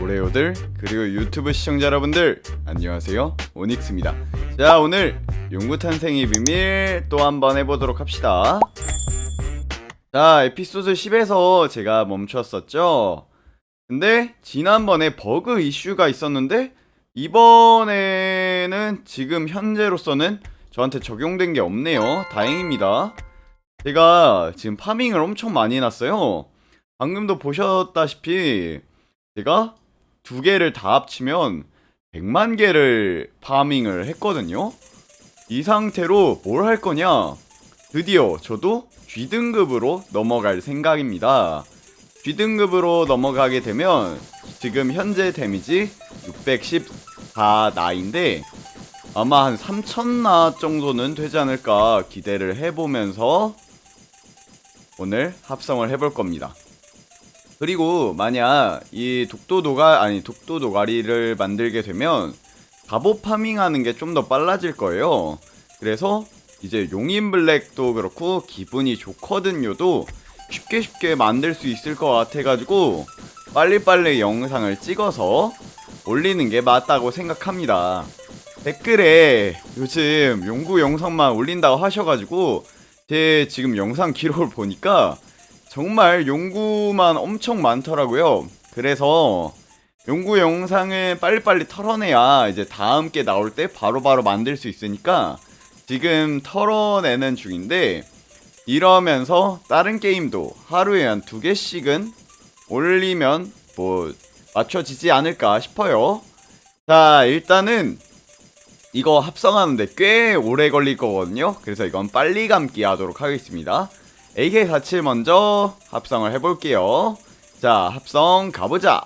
오레오들 그리고 유튜브 시청자 여러분들 안녕하세요. 오닉스입니다. 자 오늘 용구 탄생의 비밀 또 한번 해보도록 합시다. 자 에피소드 10에서 제가 멈췄었죠? 근데 지난번에 버그 이슈가 있었는데 이번에는 지금 현재로서는 저한테 적용된 게 없네요. 다행입니다. 제가 지금 파밍을 엄청 많이 해놨어요. 방금도 보셨다시피 제가 두 개를 다 합치면 100만 개를 파밍을 했거든요. 이 상태로 뭘 할 거냐? 드디어 저도 G등급으로 넘어갈 생각입니다. G등급으로 넘어가게 되면 지금 현재 데미지 614나인데 아마 한 3000나 정도는 되지 않을까 기대를 해보면서 오늘 합성을 해볼 겁니다. 그리고 만약 이 독도 도가 아니 독도 도가리를 만들게 되면 갑옷 파밍하는 게 좀 더 빨라질 거예요. 그래서 이제 용인 블랙도 그렇고 기분이 좋거든요도 쉽게 쉽게 만들 수 있을 것 같아가지고 빨리빨리 영상을 찍어서 올리는 게 맞다고 생각합니다. 댓글에 요즘 용구 영상만 올린다고 하셔가지고 제 지금 영상 기록을 보니까 정말 용구만 엄청 많더라고요. 그래서 용구 영상을 빨리빨리 털어내야 이제 다음 게 나올 때 바로 바로 만들 수 있으니까 지금 털어내는 중인데 이러면서 다른 게임도 하루에 한 두 개씩은 올리면 뭐 맞춰지지 않을까 싶어요. 자, 일단은 이거 합성하는데 꽤 오래 걸릴 거거든요. 그래서 이건 빨리 감기 하도록 하겠습니다. AK47 먼저 합성을 해볼게요. 자, 합성 가보자.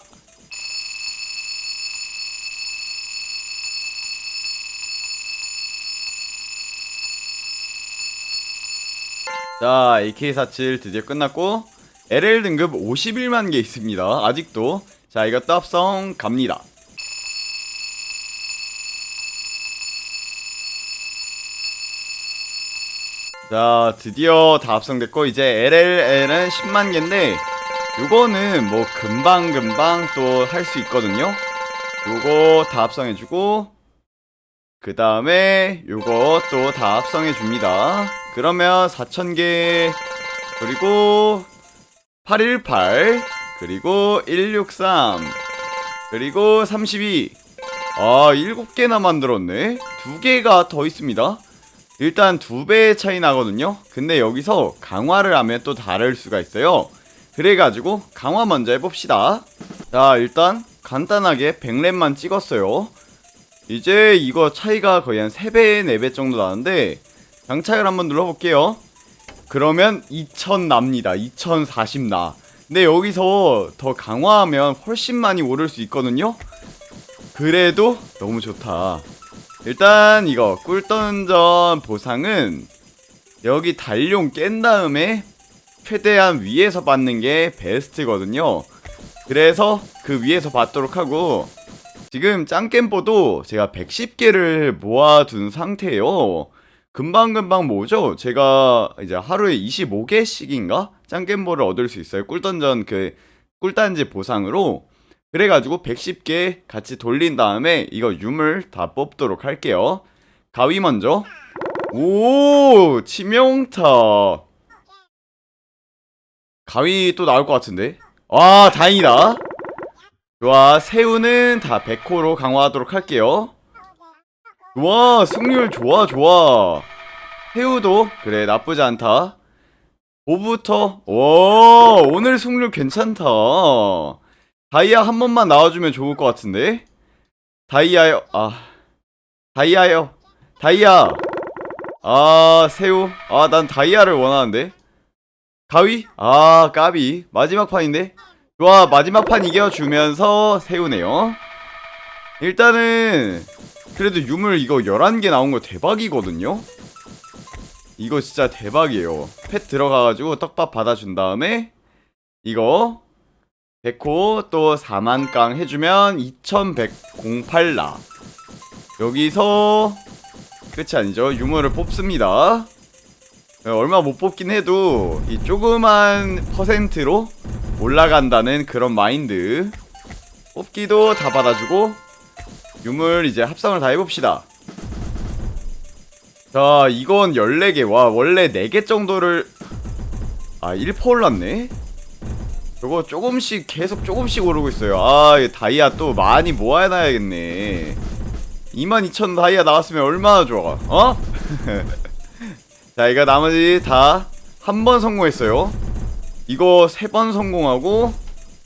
자, AK47 드디어 끝났고 LL 등급 51만 개 있습니다. 아직도. 자, 이것도 합성 갑니다. 자, 드디어 다 합성됐고 이제 LLL은 10만 개인데 요거는 뭐 금방금방 또 할 수 있거든요. 요거 다 합성해 주고 그 다음에 요거 또 다 합성해 줍니다. 그러면 4000개 그리고 818 그리고 163 그리고 32 아, 7개나 만들었네. 두 개가 더 있습니다. 일단 두 배의 차이 나거든요. 근데 여기서 강화를 하면 또 다를 수가 있어요. 그래가지고 강화 먼저 해봅시다. 자, 일단 간단하게 100렙만 찍었어요. 이제 이거 차이가 거의 한 3배, 4배 정도 나는데 장착을 한번 눌러볼게요. 그러면 2000 납니다. 2040 나. 근데 여기서 더 강화하면 훨씬 많이 오를 수 있거든요. 그래도 너무 좋다. 일단 이거 꿀던전 보상은 여기 달룡 깬 다음에 최대한 위에서 받는 게 베스트거든요. 그래서 그 위에서 받도록 하고 지금 짱겜보도 제가 110개를 모아둔 상태예요. 금방금방 모으죠? 제가 이제 하루에 25개씩인가? 짱겜보를 얻을 수 있어요. 꿀던전 그 꿀단지 보상으로. 그래가지고 110개 같이 돌린 다음에 이거 유물 다 뽑도록 할게요. 가위 먼저. 오, 치명타. 가위 또 나올 것 같은데. 와, 다행이다. 좋아, 새우는 다 100호로 강화하도록 할게요. 와, 승률 좋아, 좋아. 새우도, 그래, 나쁘지 않다. 5부터, 오, 오늘 승률 괜찮다. 다이아 한 번만 나와주면 좋을 것 같은데? 다이아요, 아. 다이아요. 다이아. 아, 새우. 아, 난 다이아를 원하는데. 가위? 아, 까비. 마지막 판인데? 좋아, 마지막 판 이겨주면서 새우네요. 일단은, 그래도 유물 이거 11개 나온 거 대박이거든요? 이거 진짜 대박이에요. 펫 들어가가지고 떡밥 받아준 다음에, 이거, 백호 또 4만 깡 해주면 2108라. 여기서, 끝이 아니죠. 유물을 뽑습니다. 어, 얼마 못 뽑긴 해도 이 조그만 퍼센트로 올라간다는 그런 마인드 뽑기도 다 받아주고 유물 이제 합성을 다 해봅시다 자 이건 14개 와 원래 4개 정도를 아 1퍼 올랐네 저거 조금씩 계속 조금씩 오르고 있어요. 아 다이아 또 많이 모아놔야겠네. 22,000 다이아 나왔으면 얼마나 좋아 어? 자 이거 나머지 다 한 번 성공했어요. 이거 세 번 성공하고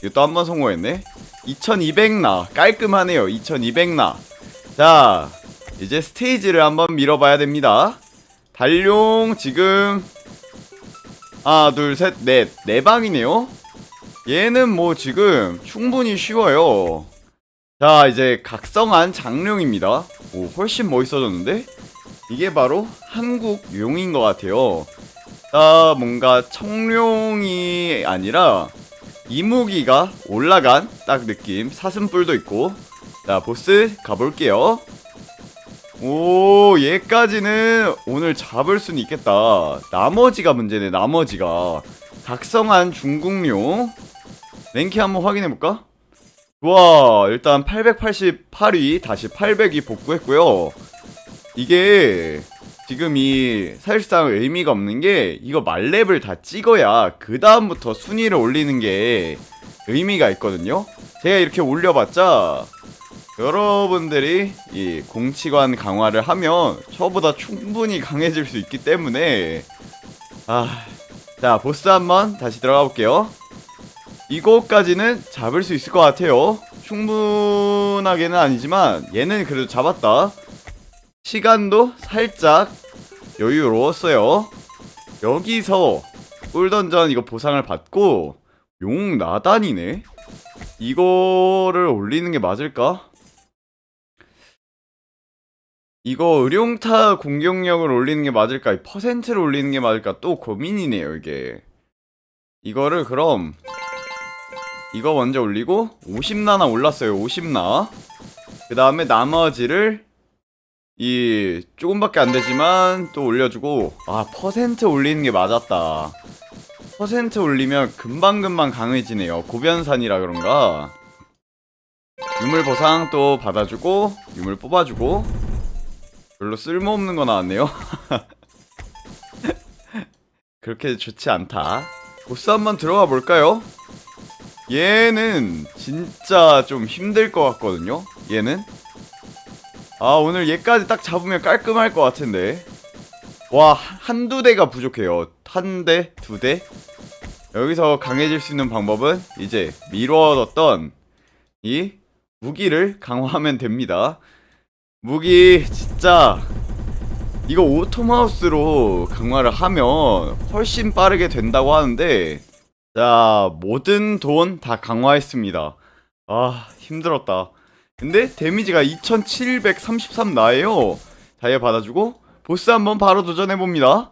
이거 또 한 번 성공했네. 2200나 깔끔하네요. 2200나. 자 이제 스테이지를 한번 밀어봐야 됩니다. 달룡 지금. 하나 둘 셋 넷 네 방이네요 얘는 뭐 지금 충분히 쉬워요. 자 이제 각성한 장룡입니다. 오 훨씬 멋있어졌는데? 이게 바로 한국 용인 것 같아요. 자 뭔가 청룡이 아니라 이무기가 올라간 딱 느낌 사슴뿔도 있고. 자 보스 가볼게요. 오 얘까지는 오늘 잡을 수는 있겠다. 나머지가 문제네 나머지가. 각성한 중국용 랭키 한번 확인해볼까? 와 일단 888위 다시 800위 복구했고요 이게 지금 이 사실상 의미가 없는 게 이거 말렙을 다 찍어야 그 다음부터 순위를 올리는 게 의미가 있거든요 제가 이렇게 올려봤자 여러분들이 이 공치관 강화를 하면 저보다 충분히 강해질 수 있기 때문에 아, 자 보스 한번 다시 들어가 볼게요. 이거까지는 잡을 수 있을 것 같아요. 충분하게는 아니지만 얘는 그래도 잡았다. 시간도 살짝 여유로웠어요. 여기서 꿀던전 이거 보상을 받고 용 나단이네. 이거를 올리는 게 맞을까? 이거 의룡타 공격력을 올리는 게 맞을까? 이 퍼센트를 올리는 게 맞을까? 또 고민이네요, 이게. 이거를 그럼 이거 먼저 올리고 50나나 올랐어요. 50나. 그 다음에 나머지를 이 조금밖에 안 되지만 또 올려주고 아 퍼센트 올리는 게 맞았다. 퍼센트 올리면 금방금방 강해지네요. 고변산이라 그런가. 유물 보상 또 받아주고 유물 뽑아주고 별로 쓸모없는 거 나왔네요. 그렇게 좋지 않다. 보스 한번 들어가 볼까요? 얘는 진짜 좀 힘들 것 같거든요. 얘는 아 오늘 얘까지 딱 잡으면 깔끔할 것 같은데 와 한두 대가 부족해요. 한 대, 두 대. 여기서 강해질 수 있는 방법은 이제 미뤄뒀던 이 무기를 강화하면 됩니다. 무기 진짜 이거 오토마우스로 강화를 하면 훨씬 빠르게 된다고 하는데 자 모든 돈 다 강화했습니다. 아 힘들었다. 근데 데미지가 2733 나에요. 다이아 받아주고 보스 한번 바로 도전해봅니다.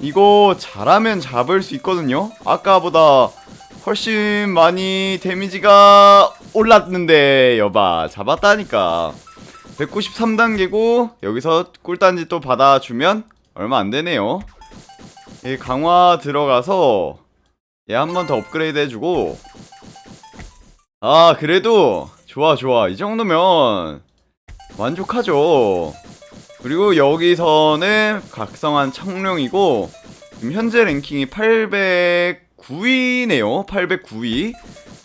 이거 잘하면 잡을 수 있거든요. 아까보다 훨씬 많이 데미지가 올랐는데 여봐 잡았다니까. 193단계고 여기서 꿀단지 또 받아주면 얼마 안 되네요. 이 강화 들어가서 얘 한 번 더 업그레이드 해주고 아 그래도 좋아 좋아 이 정도면 만족하죠. 그리고 여기서는 각성한 청룡이고 지금 현재 랭킹이 809위네요. 809위.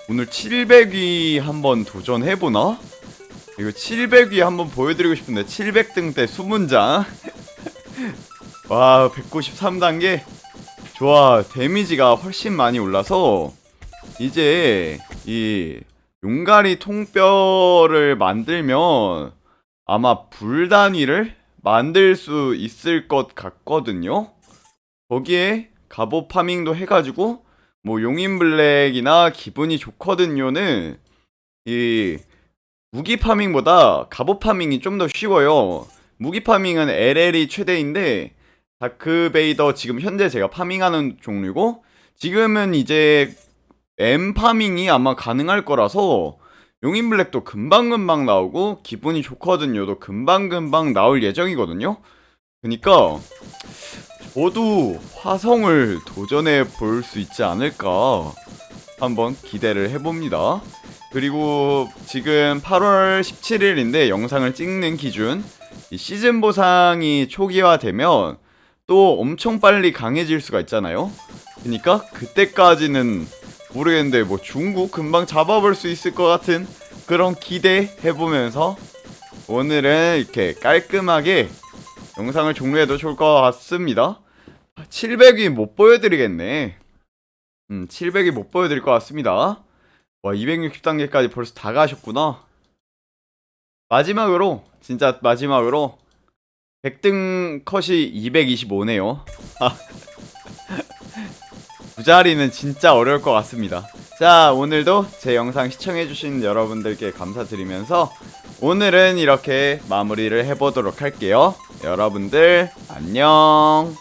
오늘 700위 한번 도전해보나? 이거 700위 한번 보여드리고 싶은데 700등 때 수문장 와 193단계 좋아 데미지가 훨씬 많이 올라서 이제 이 용가리 통뼈를 만들면 아마 불 단위를 만들 수 있을 것 같거든요 거기에 갑옷 파밍도 해가지고 뭐 용인 블랙이나 기분이 좋거든요는 이 무기 파밍보다 갑옷 파밍이 좀 더 쉬워요. 무기 파밍은 LL이 최대인데 다크베이더 지금 현재 제가 파밍하는 종류고 지금은 이제 M 파밍이 아마 가능할 거라서 용인 블랙도 금방금방 나오고 기분이 좋거든요도 금방금방 나올 예정이거든요. 그니까 저도 화성을 도전해 볼 수 있지 않을까. 한번 기대를 해봅니다. 그리고 지금 8월 17일인데 영상을 찍는 기준 이 시즌 보상이 초기화되면 또 엄청 빨리 강해질 수가 있잖아요. 그러니까 그때까지는 모르겠는데 뭐 중국 금방 잡아볼 수 있을 것 같은 그런 기대 해보면서 오늘은 이렇게 깔끔하게 영상을 종료해도 좋을 것 같습니다. 700위 못 보여드리겠네. 음, 700위 못 보여드릴 것 같습니다. 와, 260단계까지 벌써 다 가셨구나. 마지막으로, 진짜 마지막으로, 100등 컷이 225네요. 부자리는 진짜 어려울 것 같습니다. 자, 오늘도 제 영상 시청해주신 여러분들께 감사드리면서 오늘은 이렇게 마무리를 해보도록 할게요. 여러분들, 안녕.